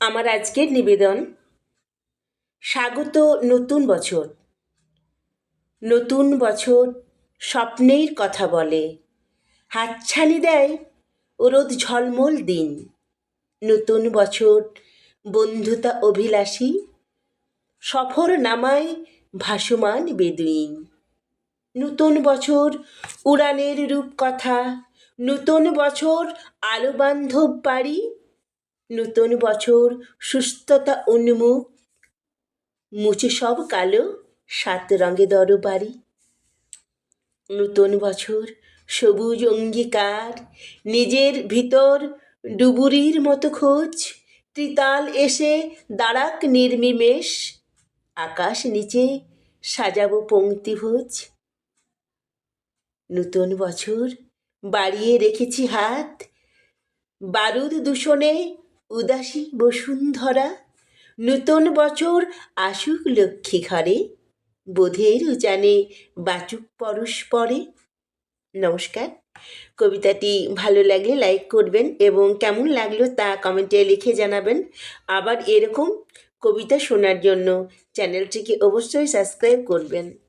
আমার আজকের নিবেদন। স্বাগত নতুন বছর। নতুন বছর স্বপ্নের কথা বলে। হাতছানি দেয় ও রোদ ঝলমল দিন। নতুন বছর বন্ধুতা অভিলাষী, সফর নামায় ভাসমান বেদুইন। নতুন বছর উড়ানের রূপকথা, নতুন বছর আলো বান্ধব বাড়ি নতুন বছর, সুস্থতা উন্মুখ, মুছে সব কালো সাত রঙে দরবারি। নতুন বছর, সবুজ অঙ্গীকার, নিজের ভিতর ডুবুরির মতো খোঁজ, ত্রিতাল এসে দাঁড়াক নির্মিমেষ আকাশ নিচে সাজাবো পঙ্ক্তিভোজ নতুন বছর, বাড়িয়ে রেখেছি হাত, বারুদ দূষণে উদাসী বসুন্ধরা, নূতন বছর আসুক লক্ষ্মী ঘরে, বোধের উজানে বাচুক পরস্পরে নমস্কার। কবিতাটি ভালো লাগলে লাইক করবেন এবং কেমন লাগল তা কমেন্টে লিখে জানাবেন। আবার এরকম কবিতা শোনার জন্য চ্যানেলটিকে অবশ্যই সাবস্ক্রাইব করবেন।